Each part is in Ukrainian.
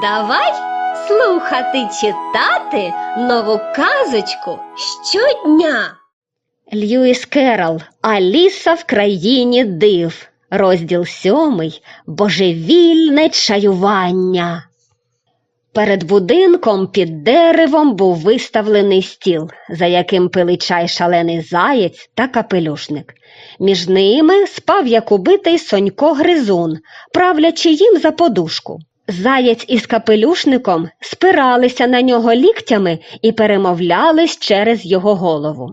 Давай слухати читати нову казочку щодня. Льюіс Керол Аліса в країні див. Розділ сьомий Божевільне чаювання. Перед будинком під деревом був виставлений стіл, за яким пили чай шалений заєць та капелюшник. Між ними спав як убитий Сонько Гризун, правлячи їм за подушку. Заєць із капелюшником спиралися на нього ліктями і перемовлялись через його голову.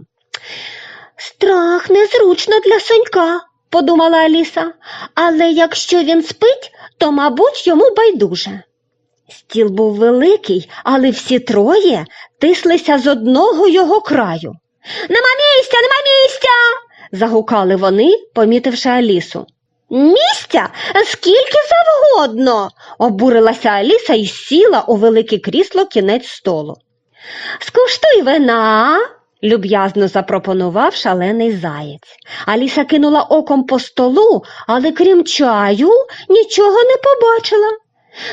Страх незручно для Сонька, подумала Аліса, але якщо він спить, то, мабуть, йому байдуже. Стіл був великий, але всі троє тислися з одного його краю. Нема місця, нема місця. загукали вони, помітивши Алісу. Місця скільки завгодно, обурилася Аліса і сіла у велике крісло кінець столу. Скуштуй вина, люб'язно запропонував шалений заєць. Аліса кинула оком по столу, але крім чаю нічого не побачила.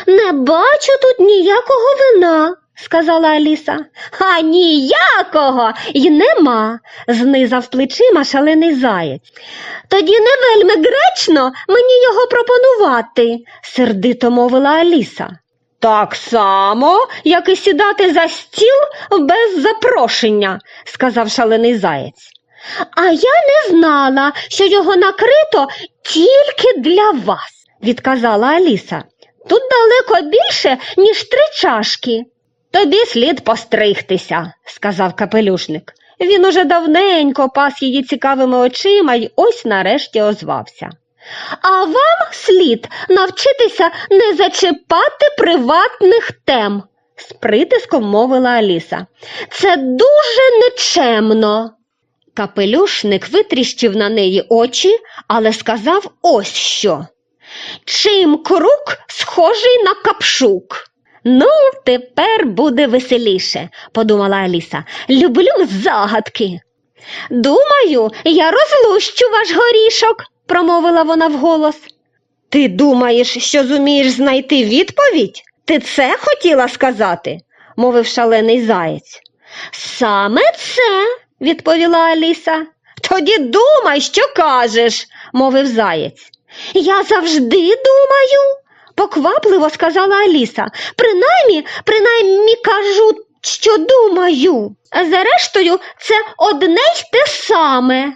Не бачу тут ніякого вина, сказала Аліса. А ніякого й нема, знизав плечима шалений заєць. Тоді не вельми гречно мені його пропонувати, сердито мовила Аліса. Так само, як і сідати за стіл без запрошення, сказав шалений заєць. А я не знала, що його накрито тільки для вас, відказала Аліса. Тут далеко більше, ніж три чашки. Тобі слід постригтися, сказав капелюшник. Він уже давненько пас її цікавими очима й ось нарешті озвався. А вам слід навчитися не зачіпати приватних тем, з притиском мовила Аліса. Це дуже нечемно. Капелюшник витріщив на неї очі, але сказав ось що. Чим крук схожий на капшук. Ну, тепер буде веселіше, подумала Аліса. Люблю загадки. Думаю, я розлущу ваш горішок, промовила вона вголос. Ти думаєш, що зумієш знайти відповідь? Ти це хотіла сказати? мовив шалений заєць. Саме це, відповіла Аліса. Тоді думай, що кажеш, мовив заєць. Я завжди думаю, поквапливо сказала Аліса. Принаймні, принаймні кажу, що думаю. Зрештою, це одне й те саме.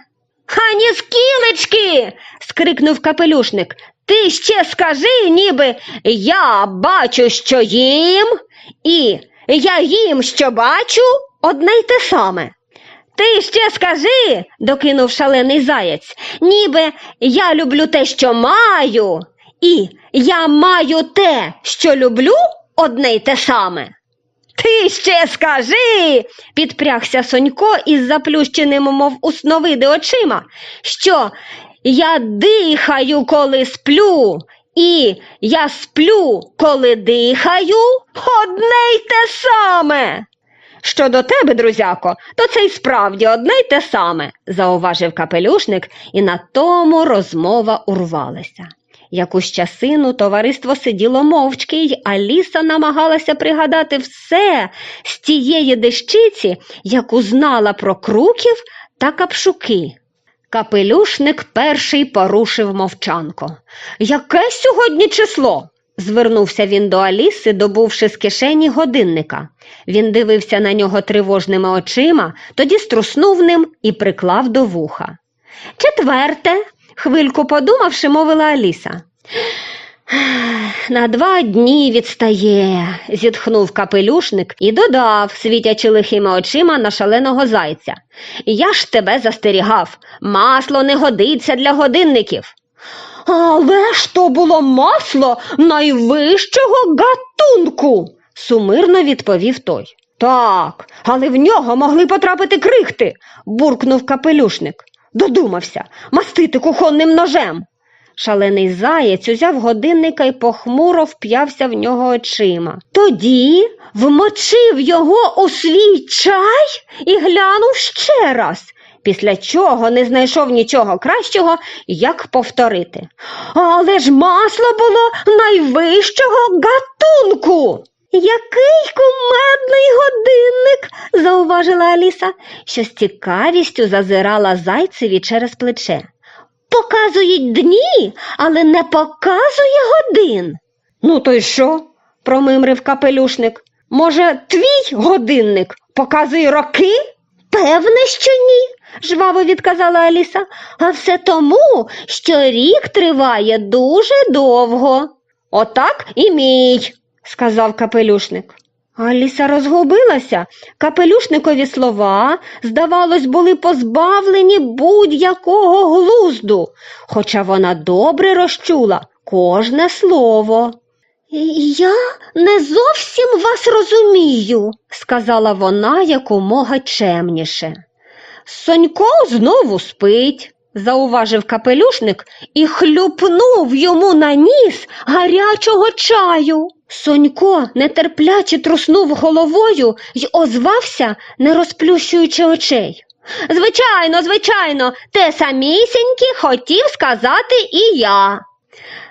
Ані скілечки. скрикнув капелюшник. Ти ще скажи, ніби я бачу, що їм, і я їм, що бачу, одне й те саме. Ти ще скажи, докинув шалений заєць, ніби я люблю те, що маю, і я маю те, що люблю, одне й те саме. Ти ще скажи, підпрягся Сонько із заплющеним, мов усновиди очима, що я дихаю, коли сплю, і я сплю, коли дихаю, одне й те саме. Щодо тебе, друзяко, то це й справді одне й те саме, зауважив капелюшник, і на тому розмова урвалася. Якусь часину товариство сиділо мовчки, й Аліса намагалася пригадати все з тієї дещиці, яку знала про круків та капшуки. Капелюшник перший порушив мовчанко. Яке сьогодні число? звернувся він до Аліси, добувши з кишені годинника. Він дивився на нього тривожними очима, тоді струснув ним і приклав до вуха. Четверте, хвильку подумавши, мовила Аліса. На два дні відстає, зітхнув капелюшник і додав, світячи лихими очима на шаленого зайця. Я ж тебе застерігав, масло не годиться для годинників. Але ж то було масло найвищого гатунку, сумирно відповів той. Так, але в нього могли потрапити крихти, буркнув капелюшник. Додумався мастити кухонним ножем. Шалений заєць узяв годинника і похмуро вп'явся в нього очима. Тоді вмочив його у свій чай і глянув ще раз. після чого не знайшов нічого кращого, як повторити. Але ж масло було найвищого гатунку. Який кумедний годинник, зауважила Аліса, що з цікавістю зазирала зайцеві через плече. Показують дні, але не показує годин. Ну, то й що? промимрив капелюшник. Може, твій годинник показує роки? Певне, що ні, жваво відказала Аліса. А все тому, що рік триває дуже довго. Отак і мій, сказав капелюшник. Аліса розгубилася. Капелюшникові слова, здавалось, були позбавлені будь-якого глузду, хоча вона добре розчула кожне слово. Я не зовсім вас розумію, сказала вона якомога чемніше. Сонько знову спить, зауважив капелюшник і хлюпнув йому на ніс гарячого чаю. Сонько нетерпляче труснув головою й озвався, не розплющуючи очей. Звичайно, звичайно, те самісіньке хотів сказати і я.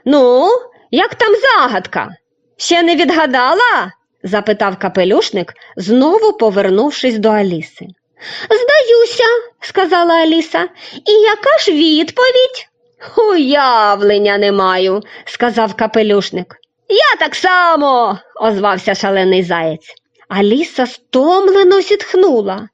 Ну, як там загадка? Ще не відгадала? запитав капелюшник, знову повернувшись до Аліси. Здаюся, сказала Аліса, і яка ж відповідь? Уявлення не маю, сказав капелюшник. Я так само, озвався шалений заєць. Аліса стомлено зітхнула.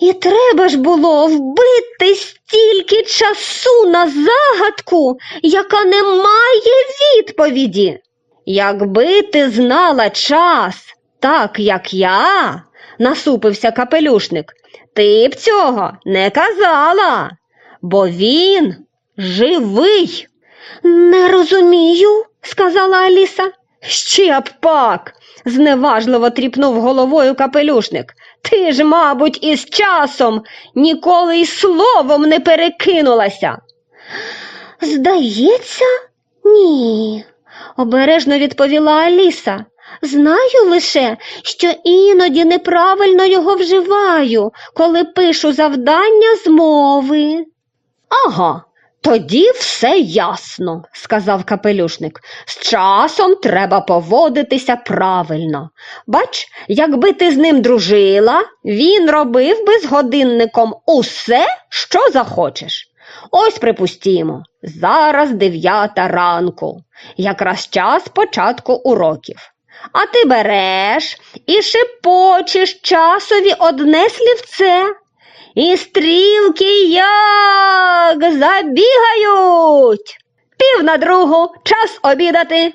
І треба ж було вбити стільки часу на загадку, яка не має відповіді. Якби ти знала час так, як я, насупився капелюшник, ти б цього не казала, бо він живий. Не розумію, сказала Аліса. Ще б пак, зневажливо тріпнув головою капелюшник. Ти ж, мабуть, із часом ніколи й словом не перекинулася. Здається, ні, обережно відповіла Аліса. Знаю лише, що іноді неправильно його вживаю, коли пишу завдання з мови. Ага, тоді все ясно, сказав капелюшник. З часом треба поводитися правильно. Бач, якби ти з ним дружила, він робив би з годинником усе, що захочеш. Ось припустімо, зараз дев'ята ранку, якраз час початку уроків. А ти береш і шепочеш часові одне слівце. І стрілки як забігають. Пів на другу, час обідати.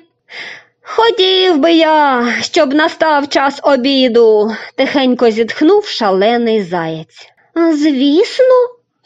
Хотів би я, щоб настав час обіду, тихенько зітхнув шалений заєць. Звісно,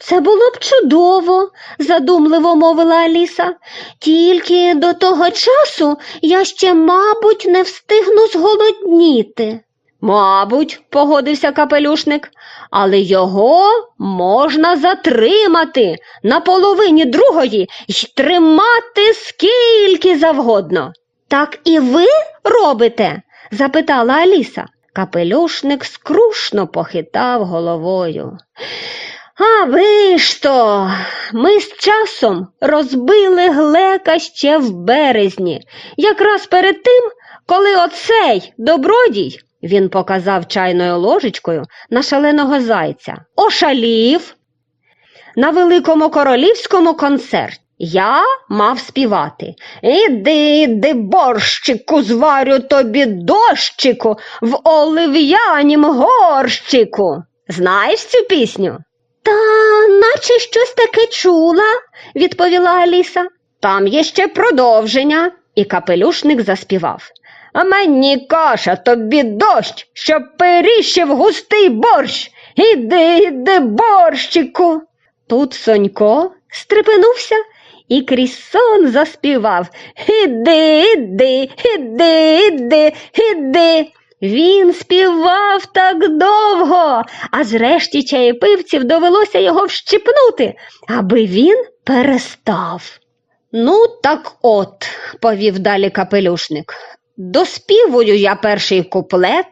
це було б чудово, задумливо мовила Аліса. Тільки до того часу я ще, мабуть, не встигну зголодніти. Мабуть, погодився капелюшник, але його можна затримати на половині другої й тримати скільки завгодно. Так і ви робите? запитала Аліса. Капелюшник скрушно похитав головою. А ви ж то, ми з часом розбили глека ще в березні, якраз перед тим, коли оцей добродій, він показав чайною ложечкою на шаленого зайця, ошалів на великому королівському концерті. Я мав співати. Іди, іди, борщику, зварю тобі дощику в олив'янім горщику. Знаєш цю пісню? Та наче щось таке чула, відповіла Аліса. Там є ще продовження, і капелюшник заспівав. А мені каша, тобі дощ, щоб періщив густий борщ. Іди, іди, борщику. Тут Сонько стрепенувся і крізь сон заспівав Іди, іди, іди, іди, іди. Він співав так довго, а зрешті чаєпивців довелося його вщипнути, аби він перестав. Ну, так от, повів далі капелюшник. Доспівую я перший куплет,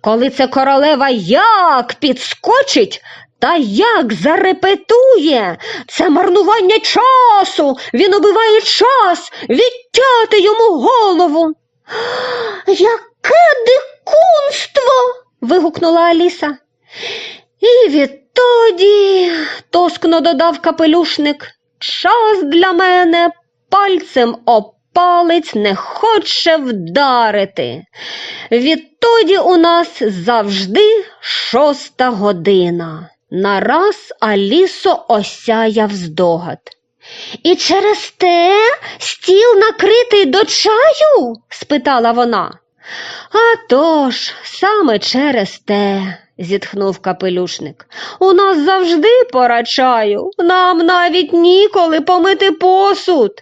коли це королева як підскочить, Та як зарепетує? Це марнування часу. Він убиває час, відтяти йому голову. Яке дикунство. вигукнула Аліса. І відтоді, тоскно додав капелюшник, час для мене пальцем об палець не хоче вдарити. Відтоді у нас завжди шоста година. Нараз Алісо осяяв здогад. І через те стіл накритий до чаю? спитала вона. «А тож, саме через те, зітхнув капелюшник. У нас завжди пора чаю, нам навіть ніколи помити посуд.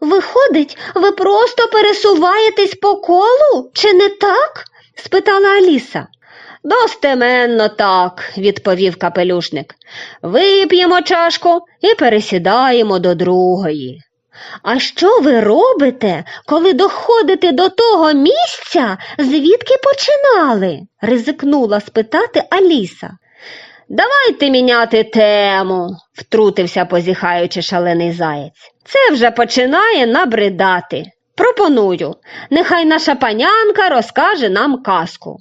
Виходить, ви просто пересуваєтесь по колу, чи не так? спитала Аліса. Достеменно так, відповів капелюшник. Вип'ємо чашку і пересідаємо до другої. А що ви робите, коли доходите до того місця, звідки починали? ризикнула спитати Аліса. Давайте міняти тему, втрутився, позіхаючи шалений заєць. Це вже починає набридати. Пропоную, нехай наша панянка розкаже нам казку.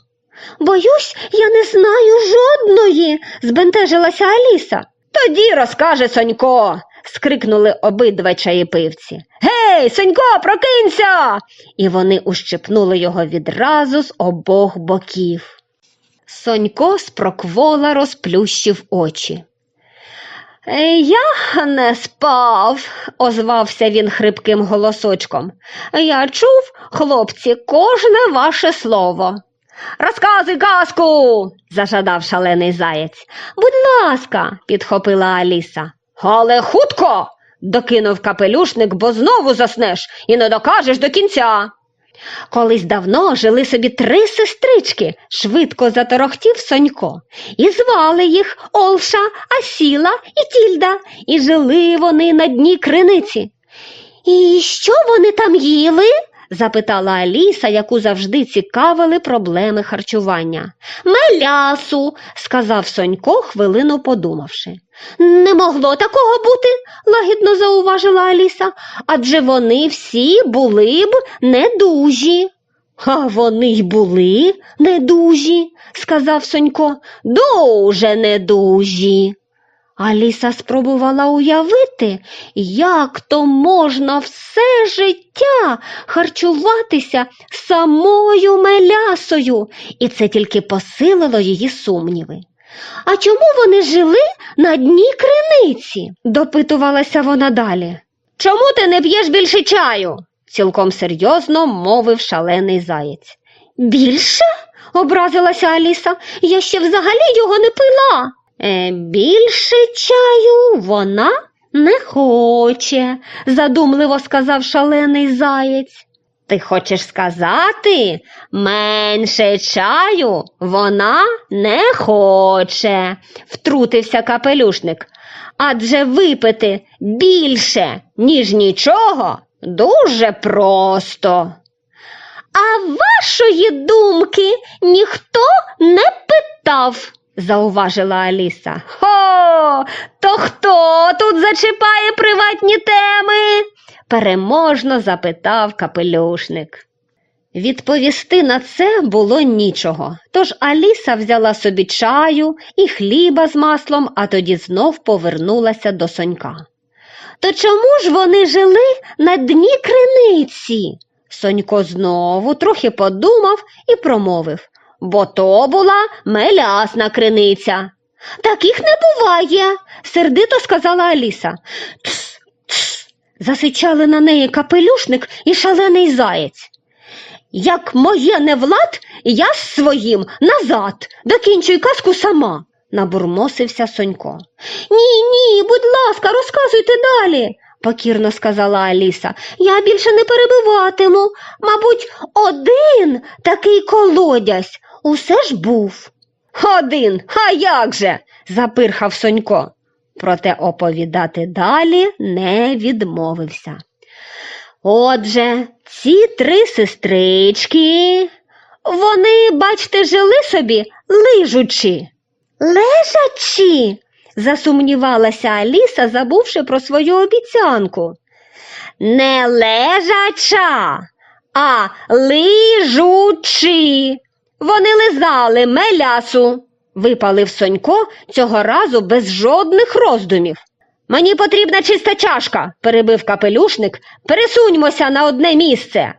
Боюсь, я не знаю жодної, збентежилася Аліса. Тоді розкаже Сонько, скрикнули обидва чаєпивці. Гей, Сонько, прокинься. І вони ущипнули його відразу з обох боків. Сонько спроквола розплющив очі. «Е, Я не спав, озвався він хрипким голосочком. Я чув, хлопці, кожне ваше слово. Розказуй казку, зажадав шалений заєць. Будь ласка, підхопила Аліса. Але хутко, докинув капелюшник, бо знову заснеш і не докажеш до кінця. Колись давно жили собі три сестрички, швидко заторохтів Сонько, і звали їх Олша, Асіла і Тільда, і жили вони на дні криниці. І що вони там їли? Запитала Аліса, яку завжди цікавили проблеми харчування. Мелясу, сказав Сонько, хвилину подумавши. Не могло такого бути, лагідно зауважила Аліса, адже вони всі були б недужі. А вони й були недужі, сказав Сонько, дуже недужі. Аліса спробувала уявити, як то можна все життя харчуватися самою мелясою, і це тільки посилило її сумніви. А чому вони жили на дні криниці? допитувалася вона далі. Чому ти не п'єш більше чаю? цілком серйозно мовив шалений заєць. Більше? образилася Аліса. Я ще взагалі його не пила. Е, більше чаю вона не хоче, задумливо сказав шалений заєць. Ти хочеш сказати, менше чаю вона не хоче, втрутився капелюшник. Адже випити більше, ніж нічого, дуже просто. А вашої думки ніхто не питав, зауважила Аліса. Хо, то хто тут зачіпає приватні теми? переможно запитав капелюшник. Відповісти на це було нічого, тож Аліса взяла собі чаю і хліба з маслом, а тоді знов повернулася до сонька. То чому ж вони жили на дні криниці? Сонько знову трохи подумав і промовив бо то була мелясна криниця. Таких не буває, сердито сказала Аліса. Тс, тс, засичали на неї капелюшник і шалений заєць. Як моє не влад, я з своїм назад докінчуй казку сама, набурмосився Сонько. Ні, ні, будь ласка, розказуйте далі, покірно сказала Аліса. Я більше не перебиватиму. Мабуть, один такий колодязь усе ж був. Один, а як же? запирхав Сонько. Проте оповідати далі не відмовився. Отже, ці три сестрички, вони, бачте, жили собі лижучи. Лежачи, засумнівалася Аліса, забувши про свою обіцянку. Не лежача, а лижучи. Вони лизали мелясу, випалив Сонько цього разу без жодних роздумів. Мені потрібна чиста чашка, перебив капелюшник. Пересуньмося на одне місце.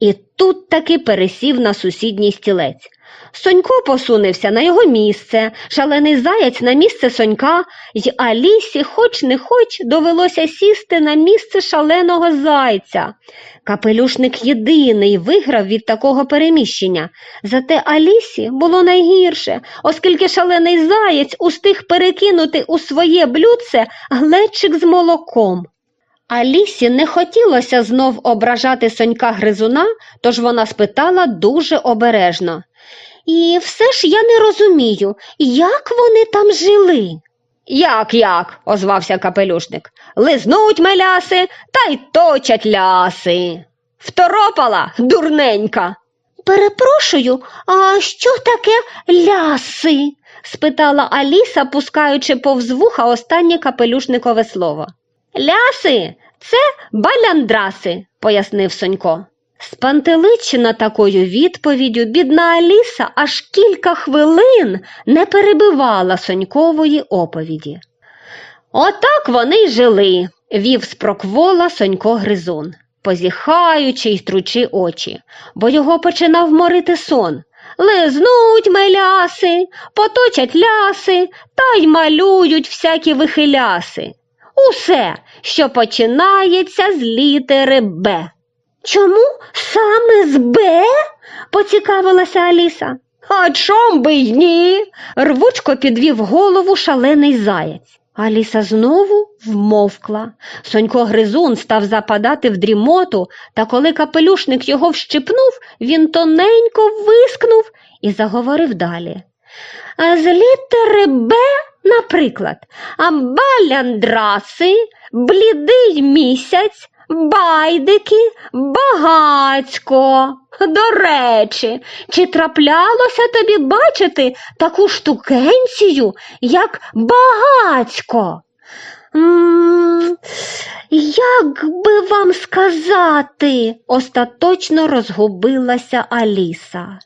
І тут таки пересів на сусідній стілець. Сонько посунувся на його місце, шалений заяць на місце Сонька, й Алісі, хоч не хоч, довелося сісти на місце шаленого зайця. Капелюшник єдиний виграв від такого переміщення. Зате Алісі було найгірше, оскільки шалений заєць устиг перекинути у своє блюдце глечик з молоком. Алісі не хотілося знов ображати сонька гризуна, тож вона спитала дуже обережно. І все ж я не розумію, як вони там жили. Як як? озвався капелюшник. Лизнуть меляси та й точать ляси. Второпала, дурненька. Перепрошую, а що таке ляси? спитала Аліса, пускаючи повз вуха останнє капелюшникове слово. Ляси це баляндраси, пояснив Сонько. Спантеличена такою відповіддю бідна Аліса аж кілька хвилин не перебивала Сонькової оповіді. Отак вони й жили, вів з проквола Сонько Гризун, позіхаючи й тручи очі, бо його починав морити сон. Лизнуть меляси, поточать ляси та й малюють всякі вихиляси. Усе, що починається з літери Б. Чому саме з Б? поцікавилася Аліса. А чом би й ні? рвучко підвів голову шалений заєць. Аліса знову вмовкла. Сонько Гризун став западати в дрімоту, та коли капелюшник його вщипнув, він тоненько вискнув і заговорив далі. А з літери Б, наприклад, а баляндраси, блідий місяць, байдики, багацько. До речі, чи траплялося тобі бачити таку штукенцію, як багацько? М, Як би вам сказати, остаточно розгубилася Аліса.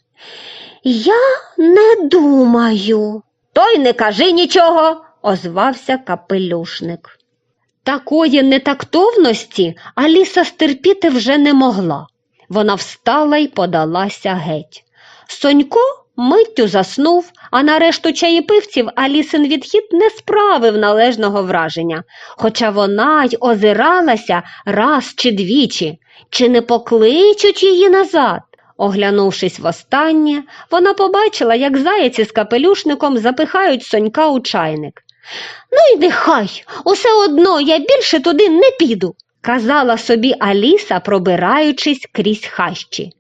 Я не думаю. То й не кажи нічого, озвався капелюшник. Такої нетактовності Аліса стерпіти вже не могла. Вона встала й подалася геть. Сонько миттю заснув, а на решту чаєпивців Алісин відхід не справив належного враження, хоча вона й озиралася раз чи двічі, чи не покличуть її назад. Оглянувшись востаннє, вона побачила, як заяці з капелюшником запихають сонька у чайник. Ну й нехай, усе одно я більше туди не піду, казала собі Аліса, пробираючись крізь хащі.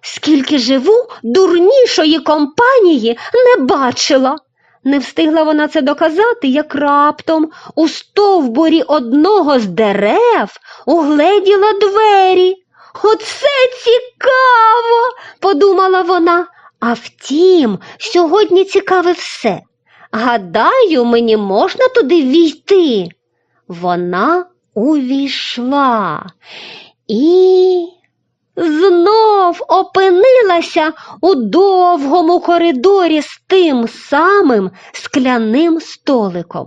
Скільки живу, дурнішої компанії не бачила. Не встигла вона це доказати, як раптом у стовбурі одного з дерев угледіла двері. Оце цікаво, подумала вона. А втім, сьогодні цікаве все. Гадаю, мені можна туди війти. Вона увійшла і знов опинилася у довгому коридорі з тим самим скляним столиком.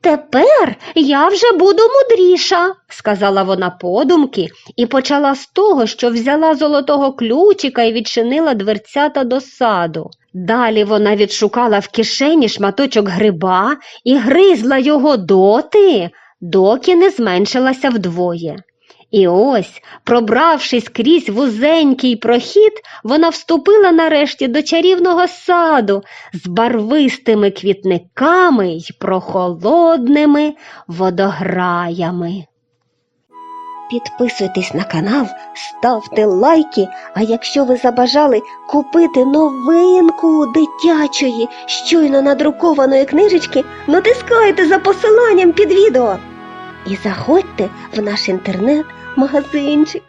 Тепер я вже буду мудріша, сказала вона подумки і почала з того, що взяла золотого ключика і відчинила дверцята до саду. Далі вона відшукала в кишені шматочок гриба і гризла його доти, доки не зменшилася вдвоє. І ось, пробравшись крізь вузенький прохід, вона вступила нарешті до чарівного саду з барвистими квітниками й прохолодними водограями. Підписуйтесь на канал, ставте лайки, а якщо ви забажали купити новинку дитячої, щойно надрукованої книжечки, натискайте за посиланням під відео і заходьте в наш інтернет-магазинчик.